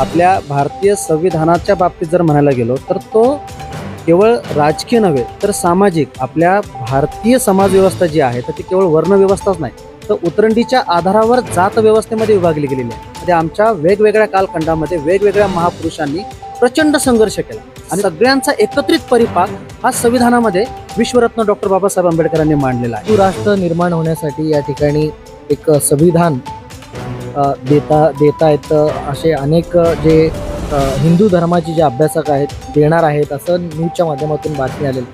आपल्या भारतीय संविधानाच्या बाबतीत जर म्हणायला गेलो तर तो केवळ राजकीय नव्हे तर सामाजिक आपल्या भारतीय समाजव्यवस्था जी आहे तर ती केवळ वर्णव्यवस्थाच नाही तर उतरंडीच्या आधारावर जात व्यवस्थेमध्ये विभागली गेलेली आहे. म्हणजे आमच्या वेगवेगळ्या कालखंडामध्ये वेगवेगळ्या महापुरुषांनी प्रचंड संघर्ष केला. आणि सगळ्यांचा एकत्रित परिपाक हा संविधानामध्ये विश्वरत्न डॉक्टर बाबासाहेब आंबेडकरांनी मांडलेला आहे. राष्ट्र निर्माण होण्यासाठी या ठिकाणी एक संविधान देता देता आहेत असे अनेक जे हिंदू धर्माचे जे अभ्यासक आहेत देणार आहेत असं न्यूजच्या माध्यमातून बातमी आलेली.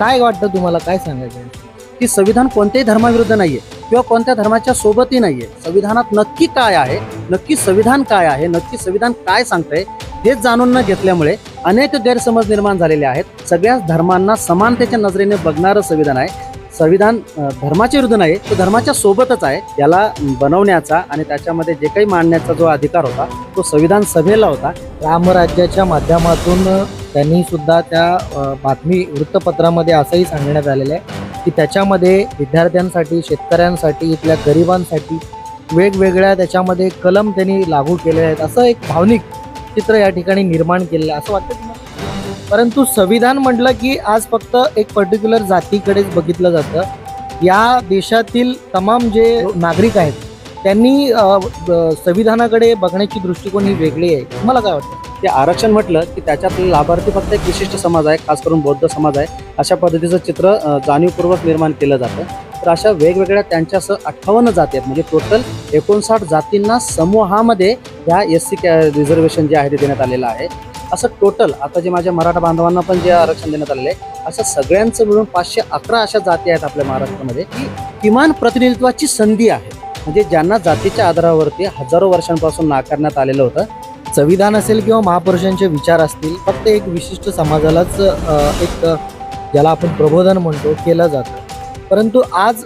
काय वाटतं तुम्हाला? काय सांगायचं? आहे? की संविधान कोणत्याही धर्माविरुद्ध नाही आहे किंवा कोणत्या धर्माच्या सोबतही नाही आहे संविधानात नक्की काय आहे? नक्की संविधान काय आहे? नक्की संविधान काय सांगतंय? हेच जाणून न घेतल्यामुळे अनेक गैरसमज निर्माण झालेले आहेत. सगळ्याच धर्मांना समानतेच्या नजरेने बघणारं संविधान आहे. संविधान धर्माच्या विरुद्ध नाही तो धर्माच्या सोबतच आहे. याला बनवण्याचा आणि त्याच्यामध्ये जे काही मांडण्याचा जो अधिकार होता तो संविधान सभेला होता. रामराज्याच्या माध्यमातून त्यांनी सुद्धा त्या बातमी वृत्तपत्रामध्ये असंही सांगण्यात आलेलं आहे की त्याच्यामध्ये विद्यार्थ्यांसाठी शेतकऱ्यांसाठी इथल्या गरिबांसाठी वेगवेगळ्या त्याच्यामध्ये कलम त्यांनी लागू केलेले आहेत. असं एक भावनिक चित्र या ठिकाणी निर्माण केलेलं आहे. असं वाटतं तुम्हाला? परंतु संविधान म्हटलं की आज फक्त एक पर्टिक्युलर जातीकडेच बघितलं जातं. या देशातील तमाम जे नागरिक आहेत त्यांनी संविधानाकडे बघण्याची दृष्टिकोन ही वेगळी आहे. तुम्हाला काय वाटतं? ते आरक्षण म्हटलं की त्याच्यात लाभार्थी फक्त एक विशिष्ट समाज आहे खास करून बौद्ध समाज आहे. अशा पद्धतीचं चित्र जाणीवपूर्वक निर्माण केलं जातं. तर अशा वेगवेगळ्या त्यांच्या अठ्ठावन्न जाती आहेत. म्हणजे टोटल एकोणसाठ जातींना समूहामध्ये ह्या एस सी कॅ रिझर्वेशन जे आहे ते देण्यात आलेलं आहे. असं टोटल आता जे माझ्या मराठा बांधवांना पण जे आरक्षण देण्यात आलेलं आहे असं सगळ्यांचं मिळून पाचशे अकरा अशा जाती आहेत आपल्या महाराष्ट्रामध्ये की किमान प्रतिनिधित्वाची संधी आहे. म्हणजे ज्यांना जातीच्या आधारावरती हजारो वर्षांपासून नाकारण्यात आलेलं होतं संविधान असेल किंवा महापुरुषांचे विचार असतील फक्त एक विशिष्ट समाजालाच एक ज्याला आपण प्रबोधन म्हणतो केलं जातं. परंतु आज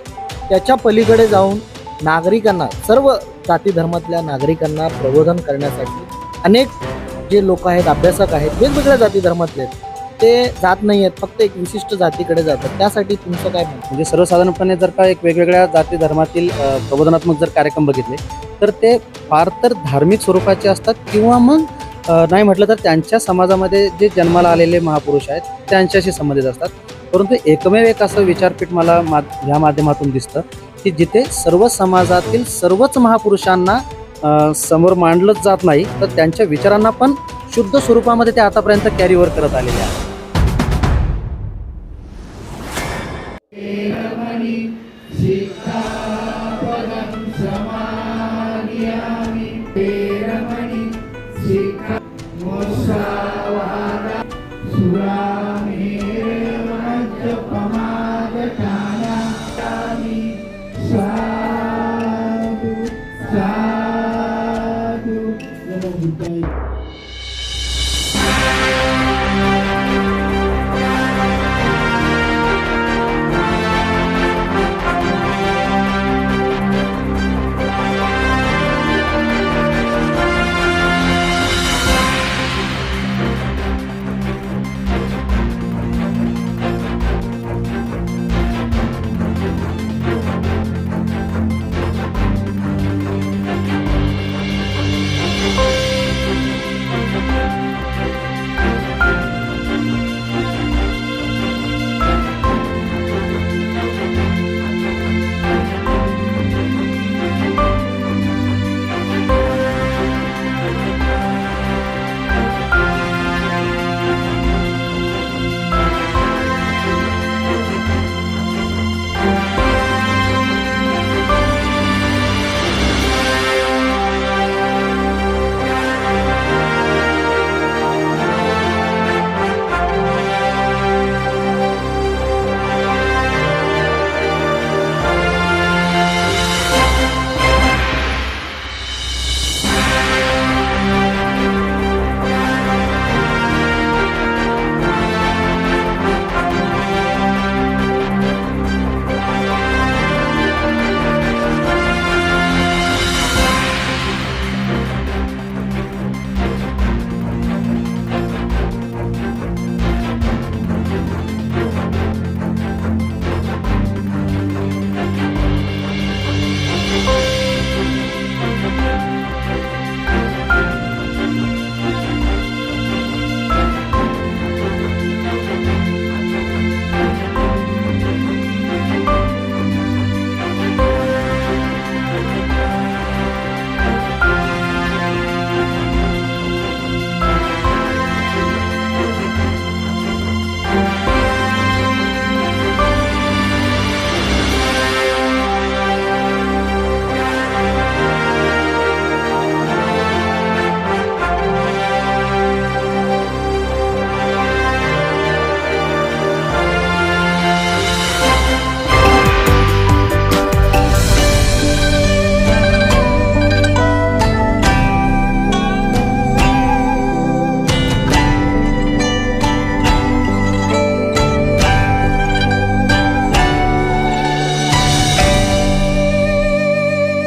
त्याच्या पलीकडे जाऊन नागरिकांना सर्व जाती धर्मातल्या नागरिकांना प्रबोधन करण्यासाठी अनेक जे लोक आहेत अभ्यासक आहेत वेगवेगळ्या जाती धर्मातले आहेत ते जात नाही आहेत फक्त एक विशिष्ट जातीकडे जातात. त्यासाठी तुमचं काय म्हणजे सर्वसाधारणपणे जर का एक वेगवेगळ्या जाती धर्मातील प्रबोधनात्मक जर कार्यक्रम बघितले तर ते फार तर धार्मिक स्वरूपाचे असतात किंवा मग नाही म्हटलं तर त्यांच्या समाजामध्ये जे जन्माला आलेले महापुरुष आहेत त्यांच्याशी संबंधित असतात. परंतु एकमेव एक असं विचारपीठ मला मा ह्या माध्यमातून दिसतं की जिथे सर्व समाजातील सर्वच महापुरुषांना समोर मांडलंच जात नाही तर त्यांच्या विचारांना पण शुद्ध स्वरूपामध्ये ते आतापर्यंत कॅरीवर करत आलेले आहेत.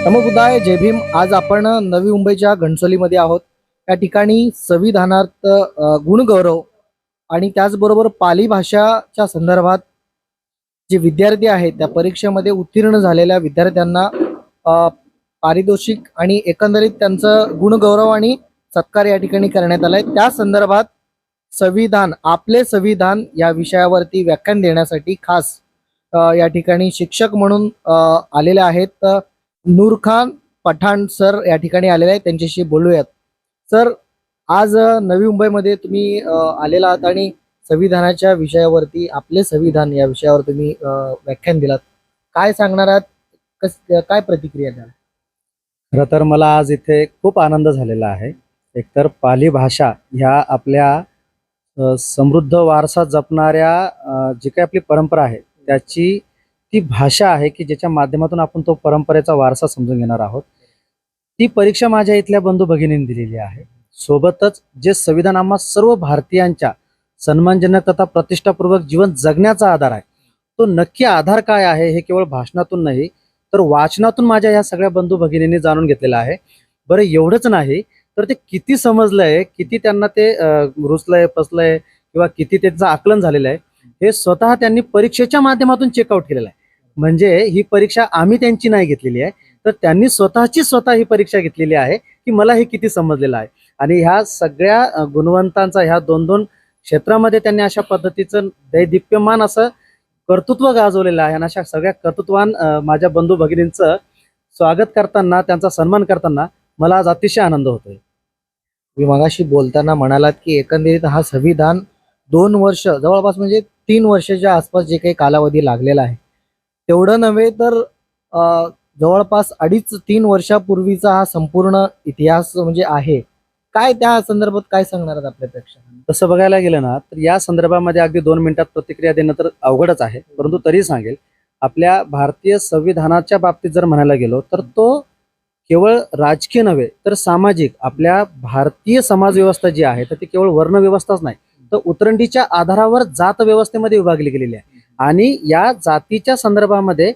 समबुदाय जय भीम. आज आपण नवी मुंबईच्या घणसोलीमध्ये आहोत. या ठिकाणी संविधानार्थ गुणगौरव आणि त्याचबरोबर पाली भाषाच्या संदर्भात जे विद्यार्थी आहेत त्या परीक्षेमध्ये उत्तीर्ण झालेल्या विद्यार्थ्यांना पारितोषिक आणि एकंदरीत त्यांचं गुणगौरव आणि सत्कार या ठिकाणी करण्यात आलाय. त्या संदर्भात संविधान आपले संविधान या विषयावरती व्याख्यान देण्यासाठी खास या ठिकाणी शिक्षक म्हणून आलेले आहेत. नूर खान पठाण सर या ठिकाणी आलेले आहेत. त्यांच्याशी बोलूयात. सर आज नवी मुंबईमध्ये तुम्ही आलेला आहात आणि संविधानाच्या विषयावरती आपले संविधान या विषयावर तुम्ही व्याख्यान दिलात. काय सांगणार आहात? कस काय प्रतिक्रिया द्याल? खरं तर मला आज इथे खूप आनंद झालेला आहे. एकतर पाली भाषा ह्या आपल्या समृद्ध वारसा जपणाऱ्या जी काही आपली परंपरा आहे त्याची ती भाषा आहे की ज्याच्या माध्यमातून आपण तो परंपरेचा वारसा समजून घेणार आहोत. ती परीक्षा माझ्या इथल्या बंधू भगिनींनी दिलेली आहे. सोबतच जे संविधान आम्हा सर्व भारतीयांच्या सन्मानजनक तथा प्रतिष्ठापूर्वक जीवन जगण्याचा आधार आहे तो नक्की आधार काय आहे हे केवळ भाषणातून नाही तर वाचनातून माझ्या ह्या सगळ्या बंधू भगिनींनी जाणून घेतलेलं आहे. बरं एवढंच नाही तर ते किती समजलंय किती त्यांना ते रुचलंय पसलंय किंवा किती त्याचं आकलन झालेलं आहे हे स्वतः त्यांनी परीक्षेच्या माध्यमातून चेकआउट केलेलं आहे. म्हणजे ही परीक्षा आम्ही त्यांची नाही घेतलेली आहे. तर त्यांनी स्वतःची स्वतः ही परीक्षा घेतलेली आहे की मला हे किती समजलेलं आहे. आणि ह्या सगळ्या गुणवंतांचा ह्या दोन दोन क्षेत्रामध्ये त्यांनी अशा पद्धतीचं दैदिप्यमान असं कर्तृत्व गाजवलेलं आहे. आणि अशा सगळ्या कर्तृत्वान माझ्या बंधू भगिनींचं स्वागत करताना त्यांचा सन्मान करताना मला आज अतिशय आनंद होतोय. मी मगाशी बोलताना म्हणालात की एकंदरीत हा संविधान दोन वर्ष जवळपास म्हणजे तीन वर्षाच्या आसपास जे काही कालावधी लागलेला आहे तेवढं नव्हे तर जवळपास अडीच तीन वर्षापूर्वीचा हा संपूर्ण इतिहास म्हणजे आहे. काय त्या संदर्भात काय सांगणार आहात आपल्या प्रेक्षकांना? तसं बघायला गेलं ना तर या संदर्भामध्ये अगदी दोन मिनिटात प्रतिक्रिया देणं तर अवघडच आहे. परंतु तरी सांगेल आपल्या भारतीय संविधानाच्या बाबतीत जर म्हणायला गेलो तर तो केवळ राजकीय नव्हे तर सामाजिक आपल्या भारतीय समाज व्यवस्था जी आहे तर ती केवळ वर्ण व्यवस्थाच नाही. तर उतरंडीच्या आधारावर जात व्यवस्थेमध्ये विभागली गेलेली आहे. आणि या जातीच्या संदर्भामध्ये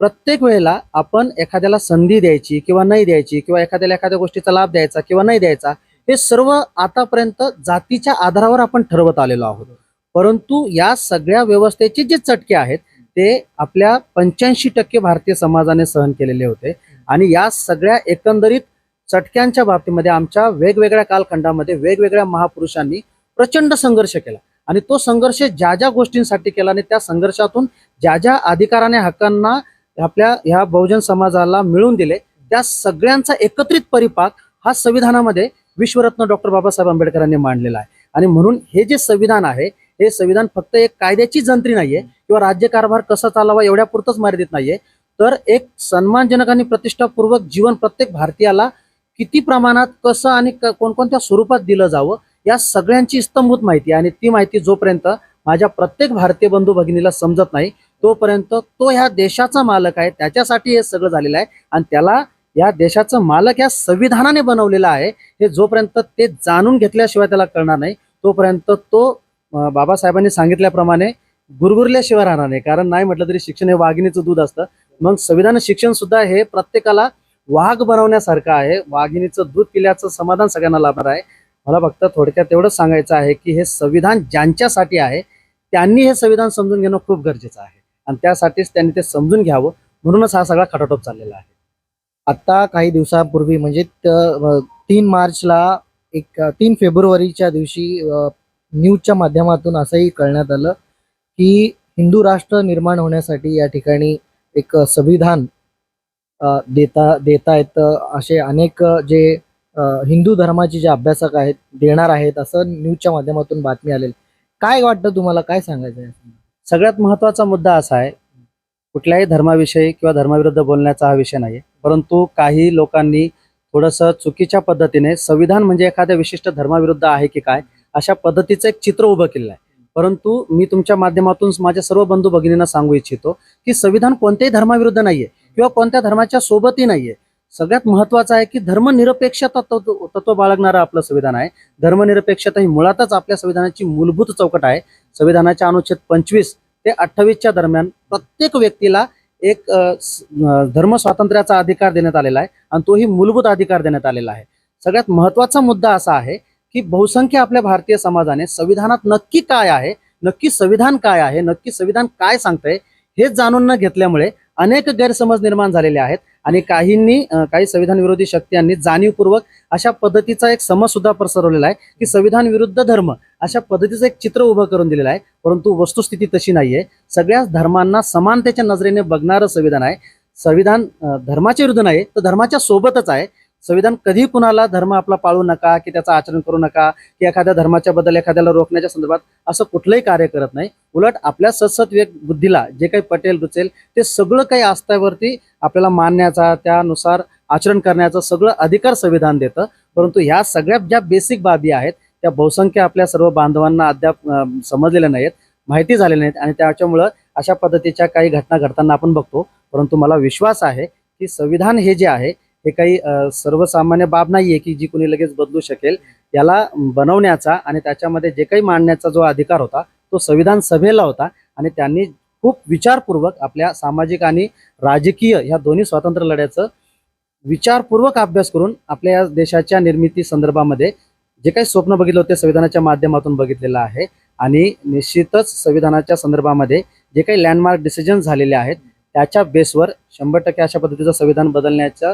प्रत्येक वेळेला आपण एखाद्याला संधी द्यायची किंवा नाही द्यायची किंवा एखाद्याला एखाद्या गोष्टीचा लाभ द्यायचा किंवा नाही द्यायचा हे सर्व आतापर्यंत जातीच्या आधारावर आपण ठरवत आलेलो आहोत. परंतु या सगळ्या व्यवस्थेचे जे चटके आहेत ते आपल्या पंच्याऐंशी टक्के भारतीय समाजाने सहन केलेले होते. आणि या सगळ्या एकंदरीत चटक्यांच्या बाबतीमध्ये आमच्या वेगवेगळ्या कालखंडामध्ये वेगवेगळ्या महापुरुषांनी प्रचंड संघर्ष केला. आणि तो संघर्ष ज्या ज्या गोष्टींसाठी केला आणि त्या संघर्षातून ज्या ज्या अधिकाराने हक्कांना आपल्या ह्या बहुजन समाजाला मिळवून दिले त्या सगळ्यांचा एकत्रित परिपाक हा संविधानामध्ये विश्वरत्न डॉक्टर बाबासाहेब आंबेडकरांनी मांडलेला आहे. आणि म्हणून हे जे संविधान आहे हे संविधान फक्त एक कायद्याची जंत्री नाहीये किंवा राज्यकारभार कसा चालावा एवढ्या पुरतच मर्यादित नाहीये. तर एक सन्मानजनक आणि प्रतिष्ठापूर्वक जीवन प्रत्येक भारतीयाला किती प्रमाणात कसं आणि कोणकोणत्या स्वरूपात दिलं जावं या सगळ्यांची इस्तंभूत माहिती आणि ती माहिती जोपर्यंत माझ्या प्रत्येक भारतीय बंधू भगिनीला समजत नाही तोपर्यंत तो ह्या देशाचा मालक आहे त्याच्यासाठी हे सगळं झालेलं आहे आणि त्याला या देशाचं मालक या संविधानाने बनवलेलं आहे हे जोपर्यंत ते जाणून घेतल्याशिवाय त्याला कळणार नाही तोपर्यंत तो बाबासाहेबांनी सांगितल्याप्रमाणे गुरगुरल्याशिवाय राहणार नाही. कारण नाही म्हटलं तरी शिक्षण हे वाघिणीचं दूध असतं. मग संविधान शिक्षण सुद्धा हे प्रत्येकाला वाघ बनवण्यासारखं आहे. वाघिणीचं दूध पिल्याचं समाधान सगळ्यांना लाभणार आहे. मला फक्त थोडक्यात एवढंच सांगायचं आहे की हे संविधान ज्यांच्यासाठी आहे त्यांनी हे संविधान समजून घेणं खूप गरजेचं आहे. आणि त्यासाठीच त्यांनी ते समजून घ्यावं म्हणूनच हा सगळा खटाटोप चाललेला आहे. आत्ता काही दिवसापूर्वी म्हणजे त- तीन मार्चला एक तीन फेब्रुवारीच्या दिवशी न्यूजच्या माध्यमातून असंही कळण्यात आलं की हिंदू राष्ट्र निर्माण होण्यासाठी या ठिकाणी एक संविधान देता देता येतं असे अनेक जे हिंदू धर्माचे जे अभ्यासक आहेत देणार आहेत असं न्यूजच्या माध्यमातून बातमी आलेली. काय वाटतं तुम्हाला? काय सांगायचं आहे? सगळ्यात महत्त्वाचा मुद्दा असा आहे कुठल्याही धर्माविषयी किंवा धर्माविरुद्ध बोलण्याचा हा विषय नाही परंतु काही लोकांनी थोडंसं चुकीच्या पद्धतीने संविधान म्हणजे एखाद्या विशिष्ट धर्माविरुद्ध आहे की काय अशा पद्धतीचं एक चित्र उभं केलेलं आहे. परंतु मी तुमच्या माध्यमातून माझ्या सर्व बंधू भगिनींना सांगू इच्छितो की संविधान कोणत्याही धर्माविरुद्ध नाहीये किंवा कोणत्या धर्माच्या सोबतही नाहीये. सगळ्यात महत्वाचं आहे की धर्मनिरपेक्षता तत्व तत्व बाळगणारं आपलं संविधान आहे. धर्मनिरपेक्षता ही मुळातच आपल्या संविधानाची मूलभूत चौकट आहे. संविधानाच्या अनुच्छेद पंचवीस ते अठ्ठावीसच्या दरम्यान प्रत्येक व्यक्तीला एक धर्म स्वातंत्र्याचा अधिकार देण्यात आलेला आहे आणि तोही मूलभूत अधिकार देण्यात आलेला आहे. सगळ्यात महत्त्वाचा मुद्दा असा आहे की बहुसंख्य आपल्या भारतीय समाजाने संविधानात नक्की काय आहे नक्की संविधान काय आहे नक्की संविधान काय सांगतंय हे जाणून न घेतल्यामुळे अनेक गैरसमज निर्माण झालेले आहेत. आणि काहींनी काही संविधान विरोधी शक्त्यांनी जाणीवपूर्वक अशा पद्धतीचा एक समज सुद्धा पसरवलेला आहे की संविधान विरुद्ध धर्म अशा पद्धतीचं एक चित्र उभं करून दिलेलं आहे. परंतु वस्तुस्थिती तशी नाहीये. सगळ्याच धर्मांना समानतेच्या नजरेने बघणारं संविधान आहे. संविधान धर्माच्या विरुद्ध नाही तर धर्माच्या सोबतच आहे. संविधान कधी कुणाला धर्म आपला पाळू नका की त्याचं आचरण करू नका की एखाद्या धर्माच्या बद्दल एखाद्याला रोखण्याच्या संदर्भात असं कुठलंही कार्य करत नाही. उलट आपल्या सतसत वेग बुद्धीला जे काही पटेल रुचेल ते सगळं काही आस्थावरती आपल्याला मानण्याचा त्यानुसार आचरण करण्याचं सगळं अधिकार संविधान देतं. परंतु ह्या सगळ्या ज्या बेसिक बाबी आहेत त्या बहुसंख्य आपल्या सर्व बांधवांना अद्याप समजलेल्या नाहीत माहिती झालेल्या नाहीत आणि त्याच्यामुळं अशा पद्धतीच्या काही घटना घडताना आपण बघतो. परंतु मला विश्वास आहे की संविधान हे जे आहे हे काही सर्वसामान्य बाब नाहीये की जी कोणी लगेच बदलू शकेल. याला बनवण्याचा आणि त्याच्यामध्ये जे काही मांडण्याचा जो अधिकार होता तो संविधान सभेला होता आणि त्यांनी खूप विचारपूर्वक आपल्या सामाजिक आणि राजकीय ह्या दोन्ही स्वातंत्र्य लढ्याचं विचारपूर्वक अभ्यास करून आपल्या या देशाच्या निर्मिती संदर्भामध्ये जे काही स्वप्न बघितलं होते संविधानाच्या माध्यमातून बघितलेलं आहे. आणि निश्चितच संविधानाच्या संदर्भामध्ये जे काही लँडमार्क डिसिजन झालेले आहेत त्याच्या बेसवर शंभर टक्के अशा पद्धतीचं संविधान बदलण्याचा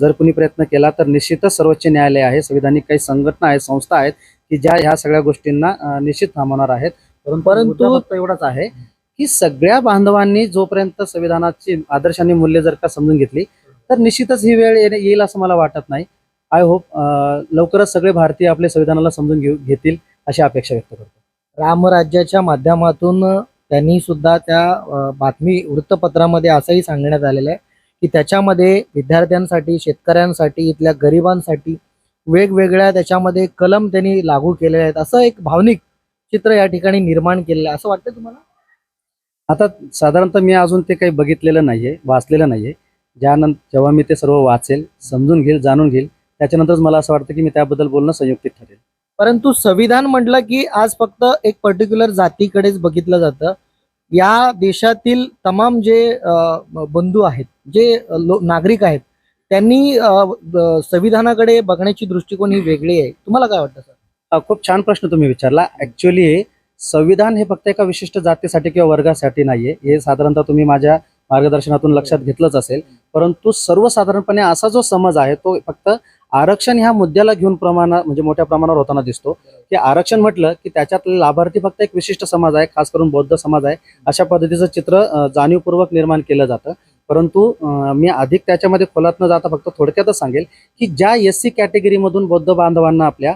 जर कोणी प्रयत्न केला तर निश्चितच सर्वोच्च न्यायालय आहे संविधानिक काही संघटना आहेत संस्था आहेत की ज्या ह्या सगळ्या गोष्टींना निश्चित थांबवणार आहेत. परंतु एवढाच आहे की सगळ्या बांधवांनी जोपर्यंत संविधानाची आदर्शांनी मूल्य जर का समजून घेतली तर निश्चितच ही वेळ येणे- येईल असं मला वाटत नाही. आय होप लवकरच सगळे भारतीय आपले संविधानाला समजून घेऊ घेतील अशी अपेक्षा व्यक्त करतो. रामराज्याच्या माध्यमातून त्यांनी सुद्धा त्या बातमी वृत्तपत्रामध्ये असंही सांगण्यात आलेलं आहे. की त्याच्यामध्ये विद्यार्थ्यांसाठी शेतकऱ्यांसाठी इथल्या गरिबांसाठी वेगवेगळ्या त्याच्यामध्ये कलम त्यांनी लागू केलेले आहेत. असं एक भावनिक चित्र या ठिकाणी निर्माण केलेलं आहे. असं वाटतं तुम्हाला? आता साधारणतः मी अजून ते काही बघितलेलं नाहीये वाचलेलं नाहीये. ज्यानंतर जेव्हा मी ते सर्व वाचेल समजून घेईल जाणून घेईल त्याच्यानंतरच मला असं वाटतं की मी त्याबद्दल बोलणं संयुक्तिक ठरेल. परंतु संविधान म्हटलं की आज फक्त एक पर्टिक्युलर जातीकडेच बघितलं जातं. या देशातील तमाम जे बंधू आहेत जे लो- नागरिक आहेत त्यांनी संविधानाकडे बघण्याची दृष्टिकोन ही वेगळी आहे. तुम्हाला काय वाटतं सर? खूप छान प्रश्न तुम्ही विचारला. ऍक्च्युली संविधान हे फक्त एका विशिष्ट जातीसाठी किंवा वर्गासाठी नाहीये. हे साधारणतः तुम्ही माझ्या मार्गदर्शनातून लक्षात घेतलंच असेल. परंतु सर्वसाधारणपणे असा जो समज आहे तो फक्त आरक्षण ह्या मुद्द्याला घेऊन प्रमाणात म्हणजे मोठ्या प्रमाणावर होताना दिसतो. की आरक्षण म्हटलं की त्याच्यातले लाभार्थी फक्त एक विशिष्ट समाज आहे खास करून बौद्ध समाज आहे. अशा पद्धतीचं चित्र जाणीवपूर्वक निर्माण केलं जातं. परंतु मी अधिक त्याच्यामध्ये खोलात न जाता फक्त थोडक्यातच सांगेल की ज्या एस सी कॅटेगरीमधून बौद्ध बांधवांना आपल्या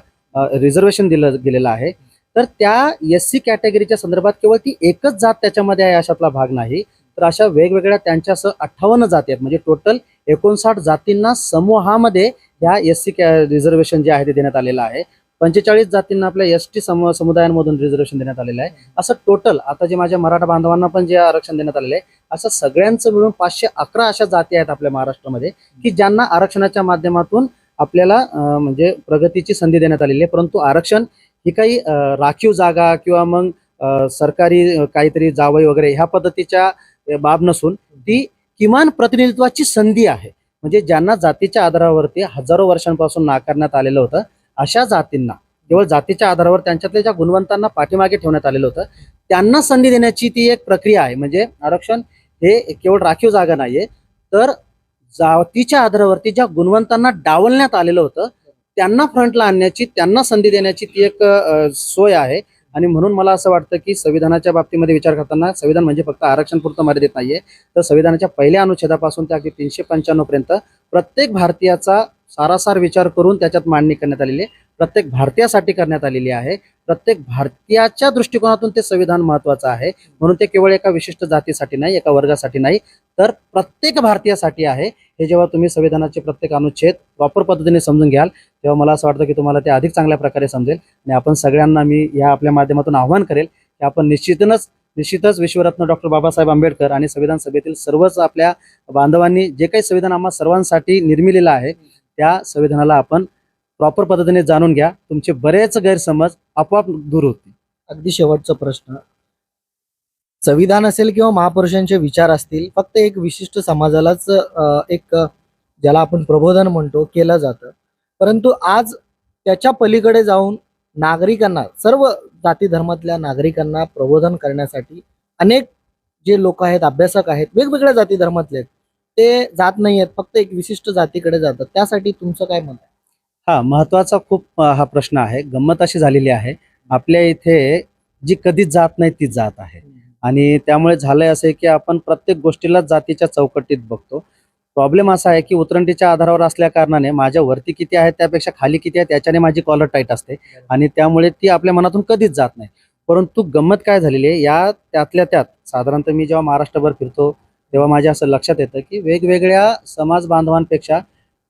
रिझर्वेशन दिलं गेलेलं आहे तर त्या एस सी कॅटेगरीच्या संदर्भात केवळ ती एकच जात त्याच्यामध्ये आहे अशातला भाग नाही. तर अशा वेगवेगळ्या त्यांच्यासह अठ्ठावन्न जाती आहेत. म्हणजे टोटल एकोणसाठ जातींना समूहामध्ये ह्या एस सी रिझर्वेशन जे आहे ते देण्यात आलेलं आहे. पंचेचाळीस जातींना आपल्या एस टी सम समुदायांमधून रिझर्वेशन देण्यात आलेलं आहे. असं टोटल आता जे माझ्या मराठा बांधवांना पण जे आरक्षण देण्यात आलेलं आहे असं सगळ्यांचं मिळून पाचशे अकरा अशा जाती आहेत आपल्या महाराष्ट्रामध्ये की ज्यांना आरक्षणाच्या माध्यमातून आपल्याला म्हणजे प्रगतीची संधी देण्यात आलेली आहे. परंतु आरक्षण ही काही राखीव जागा किंवा मग सरकारी काहीतरी जावई वगैरे ह्या पद्धतीच्या बाब नसून ती किमान प्रतिनिधित्वाची संधी आहे. म्हणजे ज्यांना जातीच्या आधारावरती हजारो वर्षांपासून नाकारण्यात आलेलं होतं अशा जातींना केवळ जातीच्या आधारावर त्यांच्यातल्या ज्या गुणवंतांना पाठीमागे ठेवण्यात आलेलं होतं त्यांना संधी देण्याची ती एक प्रक्रिया आहे. म्हणजे आरक्षण हे केवळ राखीव जागा नाहीये तर जातीच्या आधारावरती ज्या गुणवंतांना डावलण्यात आलेलं होतं त्यांना फ्रंटला आणण्याची त्यांना संधी देण्याची ती एक सोय आहे. आणि म्हणून मला असं वाटतं की संविधानाच्या बाबतीमध्ये विचार करताना संविधान म्हणजे फक्त आरक्षण पुरतं मर्यादित नाहीये. तर संविधानाच्या पहिल्या अनुच्छेदापासून ते अगदी तीनशे पंच्याण्णव पर्यंत प्रत्येक भारतीयाचा सारासार विचार करून त्याच्यात मांडणी करण्यात आलेली आहे. प्रत्येक भारतीयासाठी करण्यात आलेली आहे. प्रत्येक भारतीयाच्या दृष्टिकोनातून ते संविधान महत्वाचं आहे. म्हणून ते केवळ एका विशिष्ट जातीसाठी नाही एका वर्गासाठी नाही तर प्रत्येक भारतीयासाठी आहे. हे जेव्हा तुम्ही संविधानाचे प्रत्येक अनुच्छेद प्रॉपर पद्धतीने समजून घ्याल तेव्हा मला असं वाटतं की तुम्हाला ते अधिक चांगल्या प्रकारे समजेल आणि आपण सगळ्यांना मी या आपल्या माध्यमातून आव्हान करेल की आपण निश्चितच निश्चितच विश्वरत्न डॉक्टर बाबासाहेब आंबेडकर आणि संविधान सभेतील सर्वच आपल्या बांधवांनी जे काही संविधान आम्हा सर्वांसाठी निर्मिलेलं आहे त्या संविधानाला आपण प्रॉपर पद्धतीने जाणून घ्या. तुमचे बरेच गैरसमज आपोआप दूर होतील. अगदी शेवटचा प्रश्न. संविधान असेल किंवा महापुरुषांचे विचार असतील फक्त एक विशिष्ट समाजालाच एक ज्याला आपण प्रबोधन म्हणतो केलं जातं. परंतु आज त्याच्या पलीकडे जाऊन नागरिकांना सर्व जाती धर्मातल्या नागरिकांना प्रबोधन करण्यासाठी अनेक जे लोक आहेत अभ्यासक आहेत वेगवेगळ्या जाती धर्मातले आहेत ते जात नाही आहेत फक्त एक विशिष्ट जातीकडे जातात. त्यासाठी तुमचं काय मत आहे? हा महत्त्वाचा खूप हा प्रश्न आहे. गंमत अशी झालेली आहे. आपल्या इथे जी कधीच जात नाही ती जात आहे. आणि त्यामुळे झालंय असं की आपण प्रत्येक गोष्टीला जातीच्या चौकटीत बघतो. प्रॉब्लेम असा आहे की उतरंडीच्या आधारावर असल्या कारणाने माझ्या वरती किती आहे त्यापेक्षा खाली किती आहे त्याच्याने माझी कॉलर टाईट असते. आणि त्यामुळे ती आपल्या मनातून कधीच जात नाही. परंतु गंमत काय झालेली आहे या त्यातल्या त्यात साधारणतः मी जेव्हा महाराष्ट्रभर फिरतो तेव्हा माझ्या असं लक्षात येतं की वेगवेगळ्या समाज बांधवांपेक्षा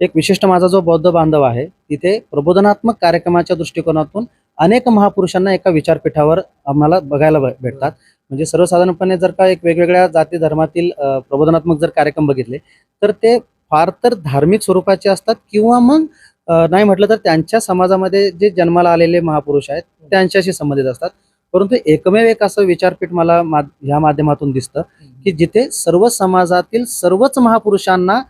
एक विशिष्ट माझा जो बौद्ध बांधव आहे तिथे प्रबोधनात्मक कार्यक्रमाच्या दृष्टिकोनातून अनेक महापुरुषांना एका विचारपीठावर आम्हाला बघायला भे- भेटतात. म्हणजे सर्वसाधारणपणे जर का एक वेगवेगळ्या जाती धर्मातील प्रबोधनात्मक जर कार्यक्रम बघितले तर ते फार तर धार्मिक स्वरूपाचे असतात किंवा मग नाही म्हटलं तर त्यांच्या समाजामध्ये जे जन्माला आलेले महापुरुष आहेत त्यांच्याशी संबंधित असतात. परंतु एकमेव एक असं विचारपीठ मला मा ह्या माध्यमातून दिसतं की जिथे सर्व समाजातील सर्वच महापुरुषांना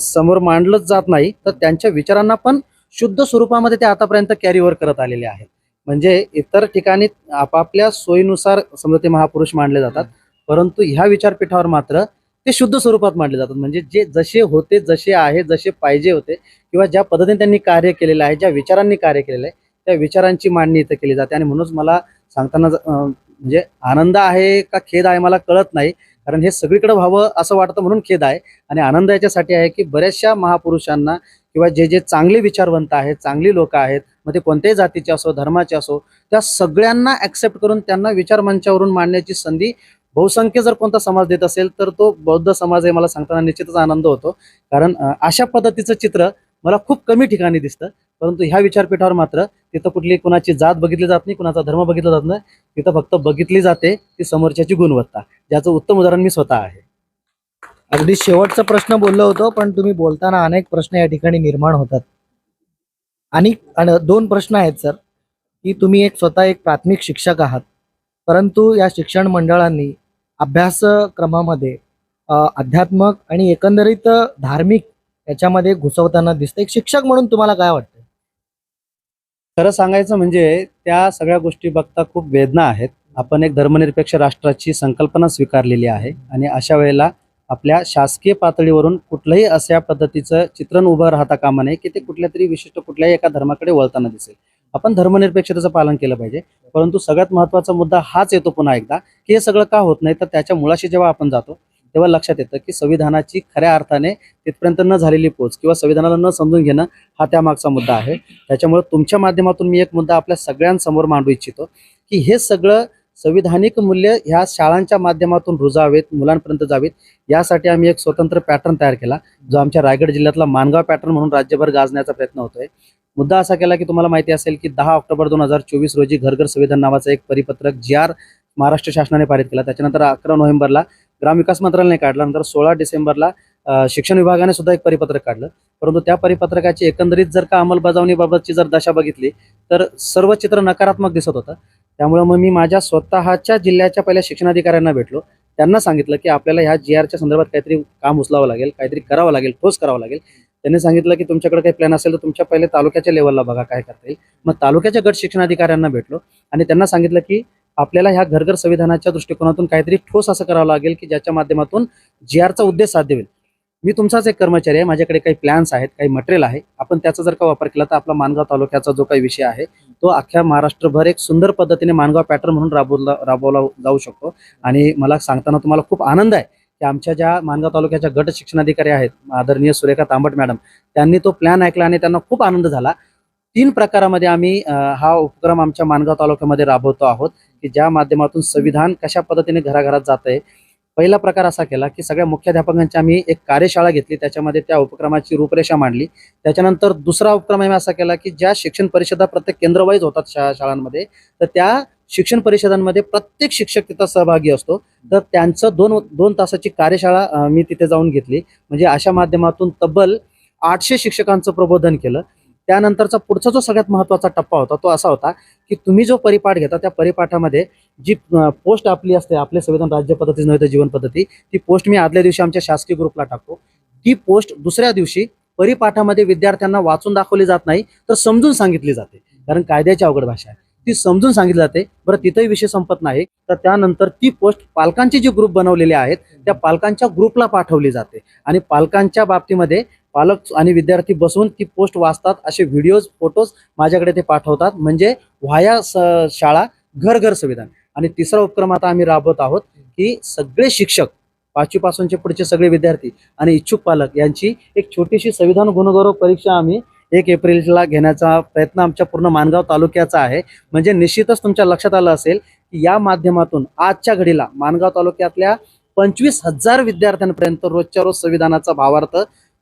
समोर मांडलंच जात नाही तर त्यांच्या विचारांना पण शुद्ध स्वरूपामध्ये ते आतापर्यंत कॅरी ओव्हर करत आलेले आहेत. म्हणजे इतर ठिकाणी आपापल्या सोयीनुसार समजा ते महापुरुष मांडले जातात परंतु ह्या विचारपीठावर मात्र ते शुद्ध स्वरूपात मांडले जातात. म्हणजे जे जसे होते जसे आहे जसे पाहिजे होते किंवा ज्या पद्धतीने त्यांनी कार्य केलेलं आहे ज्या विचारांनी कार्य केलेलं आहे त्या विचारांची मांडणी इथं केली जाते. आणि म्हणूनच मला सांगताना ज- म्हणजे आनंद आहे का खेद आहे मला कळत नाही. कारण हे सगळीकडे व्हावं असं वाटतं म्हणून खेद आहे. आणि आनंद याच्यासाठी आहे की बऱ्याचशा महापुरुषांना किंवा जे जे चांगले विचारवंत आहेत चांगली लोक आहेत मग ते कोणत्याही जातीचे असो धर्माचे असो त्या सगळ्यांना ऍक्सेप्ट करून त्यांना विचार मंचावरून मांडण्याची संधी बहुसंख्य जर कोणता समाज देत असेल तर तो बौद्ध समाज आहे मला सांगताना निश्चितच आनंद होतो. कारण अशा पद्धतीचं चित्र मला खूप कमी ठिकाणी दिसतं. परंतु ह्या विचारपीठावर मात्र तिथं कुठली कुणाची जात बघितली जात नाही कुणाचा धर्म बघितला जात नाही. तिथं फक्त बघितली जाते ती समोरच्याची गुणवत्ता ज्याचं उत्तम उदाहरण मी स्वतः आहे. अगदी शेवटचा प्रश्न बोललो होतो पण तुम्ही बोलताना अनेक प्रश्न या ठिकाणी निर्माण होतात. आणि दोन प्रश्न आहेत सर. की तुम्ही एक स्वतः एक प्राथमिक शिक्षक आहात परंतु या शिक्षण मंडळांनी अभ्यासक्रमामध्ये अध्यात्मक आणि एकंदरीत धार्मिक याच्यामध्ये घुसवताना दिसतं एक शिक्षक म्हणून तुम्हाला काय वाटतं खरं सांगायचं म्हणजे त्या सगळ्या गोष्टी बघता खूप वेदना आहेत. आपण एक धर्मनिरपेक्ष राष्ट्राची संकल्पना स्वीकारलेली आहे आणि अशा वेळेला आपल्या शासकीय पातळीवरून कुठलंही अशा पद्धतीचं चित्रण उभं राहता कामा नये की ते कुठल्या तरी विशिष्ट कुठल्याही एका धर्माकडे वळताना दिसेल. आपण धर्मनिरपेक्षतेचं पालन केलं पाहिजे परंतु सगळ्यात महत्त्वाचा मुद्दा हाच येतो पुन्हा एकदा की हे सगळं का होत नाही? तर त्याच्या मुळाशी जेव्हा आपण जातो तेव्हा लक्षात येतं की संविधानाची खऱ्या अर्थाने तिथपर्यंत न झालेली पोच किंवा संविधानाला न समजून घेणं हा त्यामागचा मुद्दा आहे. त्याच्यामुळे तुमच्या माध्यमातून मी एक मुद्दा आपल्या सगळ्यांसमोर मांडू इच्छितो की हे सगळं संविधानिक मूल्य ह्या शाळांच्या माध्यमातून रुजावेत मुलांपर्यंत जावेत यासाठी आम्ही एक स्वतंत्र पॅटर्न तयार केला जो आमच्या रायगड जिल्ह्यातला मानगाव पॅटर्न म्हणून राज्यभर गाजण्याचा प्रयत्न होतोय. मुद्दा असा केला की तुम्हाला माहिती असेल की दहा ऑक्टोबर दोन हजार चोवीस रोजी घरघर संविधान नावाचं एक परिपत्रक जी आर महाराष्ट्र शासनाने पारित केला. त्याच्यानंतर अकरा नोव्हेंबरला ग्रामविकास मंत्रालयाने काढला नंतर सोळा डिसेंबरला शिक्षण विभागाने सुद्धा एक परिपत्रक काढलं. परंतु त्या परिपत्रकाची एकंदरीत जर का अंमलबजावणीबाबतची जर दशा बघितली तर सर्व चित्र नकारात्मक दिसत होतं. त्यामुळे मग मी माझ्या स्वतःच्या जिल्ह्याच्या पहिल्या शिक्षणाधिकाऱ्यांना भेटलो. त्यांना सांगितलं की आपल्याला ह्या जी आरच्या संदर्भात काहीतरी काम उचलावं लागेल काहीतरी करावं लागेल ठोस करावं लागेल. त्यांनी सांगितलं की तुमच्याकडे काही प्लॅन असेल तर तुमच्या पहिले तालुक्याच्या लेवलला बघा काय करता येईल. मग तालुक्याच्या गट शिक्षणाधिकाऱ्यांना भेटलो आणि त्यांना सांगितलं की आपल्याला ह्या घरघर संविधानाच्या दृष्टिकोनातून काहीतरी ठोस असं करावं लागेल की ज्याच्या माध्यमातून जी आरचा उद्देश साध्य होईल. मी तुमचाच एक कर्मचारी आहे. माझ्याकडे काही प्लॅन्स आहेत काही मटेरियल आहे. आपण त्याचा जर का वापर केला तर आपला मानगाव तालुक्याचा जो काही विषय आहे तो अख्ख्या महाराष्ट्रभर एक सुंदर पद्धतीने मानगाव पॅटर्न म्हणून राबवला राबवला जाऊ शकतो. आणि मला सांगताना तुम्हाला खूप आनंद आहे की आमच्या ज्या मानगाव तालुक्याच्या गट शिक्षणाधिकारी आहेत आदरणीय सुरेखा तांबट मॅडम त्यांनी तो प्लॅन ऐकला आणि त्यांना खूप आनंद झाला. तीन प्रकारामध्ये आम्ही हा उपक्रम आमच्या मानगाव तालुक्यामध्ये राबवतो आहोत की ज्या माध्यमातून संविधान कशा पद्धतीने घराघरात जात आहे पहिला प्रकार असा केला की सगळ्या मुख्याध्यापकांची आम्ही एक कार्यशाळा घेतली त्याच्यामध्ये त्या उपक्रमाची रूपरेषा मांडली. त्याच्यानंतर दुसरा उपक्रम आम्ही असा केला की ज्या शिक्षण परिषदा प्रत्येक केंद्रवाईज होतात शा शाळांमध्ये तर त्या शिक्षण परिषदांमध्ये प्रत्येक शिक्षक तिथं सहभागी असतो. तर त्यांचं दोन दोन तासाची कार्यशाळा मी तिथे जाऊन घेतली. म्हणजे अशा माध्यमातून तब्बल आठशे शिक्षकांचं प्रबोधन केलं. त्यानंतरचा पुढचा जो सगळ्यात महत्त्वाचा टप्पा होता तो असा होता की तुम्ही जो परिपाठ घेता त्या परिपाठामध्ये जी पोस्ट आपली असते आपले संविधान राज्य पद्धतीच नव्हे तर जीवन पद्धती ती पोस्ट मी आदल्या दिवशी आमच्या शासकीय ग्रुपला टाकतो. ती पोस्ट दुसऱ्या दिवशी परिपाठामध्ये विद्यार्थ्यांना वाचून दाखवली जात नाही तर समजून सांगितली जाते. कारण कायद्याची अवघड भाषा आहे. ती समजून सांगितली जाते. बरं तिथंही विषय संपत नाही. तर त्यानंतर ती पोस्ट पालकांचे जे ग्रुप बनवलेले आहेत त्या पालकांच्या ग्रुपला पाठवली जाते. आणि पालकांच्या बाबतीमध्ये पालक आणि विद्यार्थी बसून ती पोस्ट वाचतात असे व्हिडिओज फोटोज माझ्याकडे ते पाठवतात. म्हणजे व्हाया शाळा घर घर संविधान. आणि तिसरा उपक्रम आता आम्ही राबवत आहोत की सगळे शिक्षक पाचवी पासूनचे पुढचे सगळे विद्यार्थी आणि इच्छुक पालक यांची एक छोटीशी संविधान गुणगौरव परीक्षा आम्ही एक एप्रिलला घेण्याचा प्रयत्न आमच्या पूर्ण मानगाव तालुक्याचा आहे. म्हणजे निश्चितच तुमच्या लक्षात आलं असेल की या माध्यमातून आजच्या घडीला मानगाव तालुक्यातल्या पंचवीस हजार विद्यार्थ्यांपर्यंत रोजच्या रोज संविधानाचा भावार्थ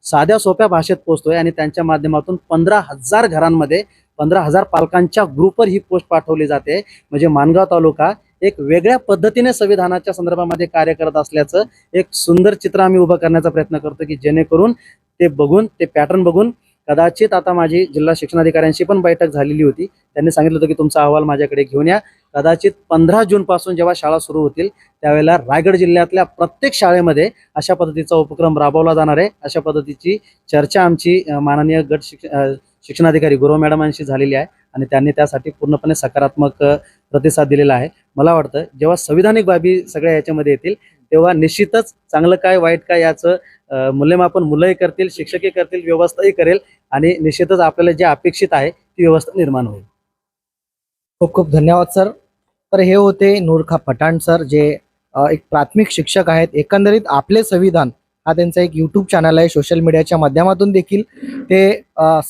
साध्या सोप्या भाषेत पोहोचतोय आणि त्यांच्या माध्यमातून पंधरा हजार घरांमध्ये पंधरा हजार पालकांच्या ग्रुपवर ही पोस्ट पाठवली जाते. म्हणजे मानगाव तालुका एक वेगळ्या पद्धतीने संविधानाच्या संदर्भामध्ये कार्य करत असल्याचं एक सुंदर चित्र आम्ही उभं करण्याचा प्रयत्न करतो की जेणेकरून ते बघून ते पॅटर्न बघून कदाचित आता माझी जिल्हा शिक्षणाधिकाऱ्यांशी पण बैठक झालेली होती. त्यांनी सांगितलं होतं की तुमचा अहवाल माझ्याकडे घेऊन या. कदाचित पंधरा जूनपासून जेव्हा शाळा सुरू होतील त्यावेळेला रायगड जिल्ह्यातल्या प्रत्येक शाळेमध्ये अशा पद्धतीचा उपक्रम राबवला जाणार आहे. अशा पद्धतीची चर्चा आमची माननीय गट शिक्ष शिक्षणाधिकारी गुरव मॅडमांशी झालेली आहे आणि त्यांनी त्यासाठी पूर्णपणे सकारात्मक प्रतिसाद दिलेला आहे. मला वाटतं जेव्हा संविधानिक बाबी सगळ्या याच्यामध्ये येतील तेव्हा निश्चितच चांगलं काय वाईट काय याचं मूल्यमापन मुलंही करतील शिक्षकही करतील व्यवस्थाही करेल आणि निश्चितच आपल्याला जे अपेक्षित आहे ती व्यवस्था निर्माण होईल. खूप खूप धन्यवाद सर. तर हे होते नूरखा पठाण सर जे एक प्राथमिक शिक्षक आहेत. एकंदरीत आपले संविधान हा त्यांचा एक यूट्यूब चॅनल आहे. सोशल मीडियाच्या माध्यमातून देखील ते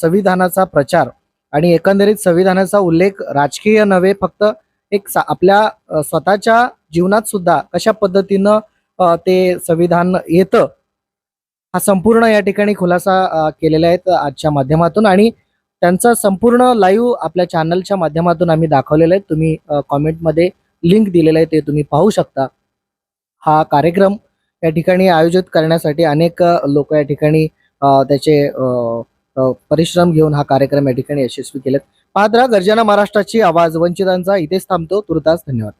संविधानाचा प्रचार आणि एकंदरीत संविधानाचा उल्लेख राजकीय नव्हे फक्त एक आपल्या स्वतःच्या जीवनात सुद्धा कशा पद्धतीनं ते संविधान येतं हा संपूर्ण या ठिकाणी खुलासा केलेला आहे आजच्या माध्यमातून. आणि त्यांचा संपूर्ण लाईव्ह आपल्या चॅनलच्या माध्यमातून आम्ही दाखवलेला आहे. तुम्ही कॉमेंटमध्ये लिंक दिलेलं आहे ते तुम्ही पाहू शकता. हा कार्यक्रम या ठिकाणी आयोजित करण्यासाठी अनेक लोक या ठिकाणी त्याचे परिश्रम घेऊन हा कार्यक्रम या ठिकाणी यशस्वी केलेत. पाहत राहा गर्जना महाराष्ट्राची आवाज. वंचितांचा इथेच थांबतो. तुर्तास धन्यवाद.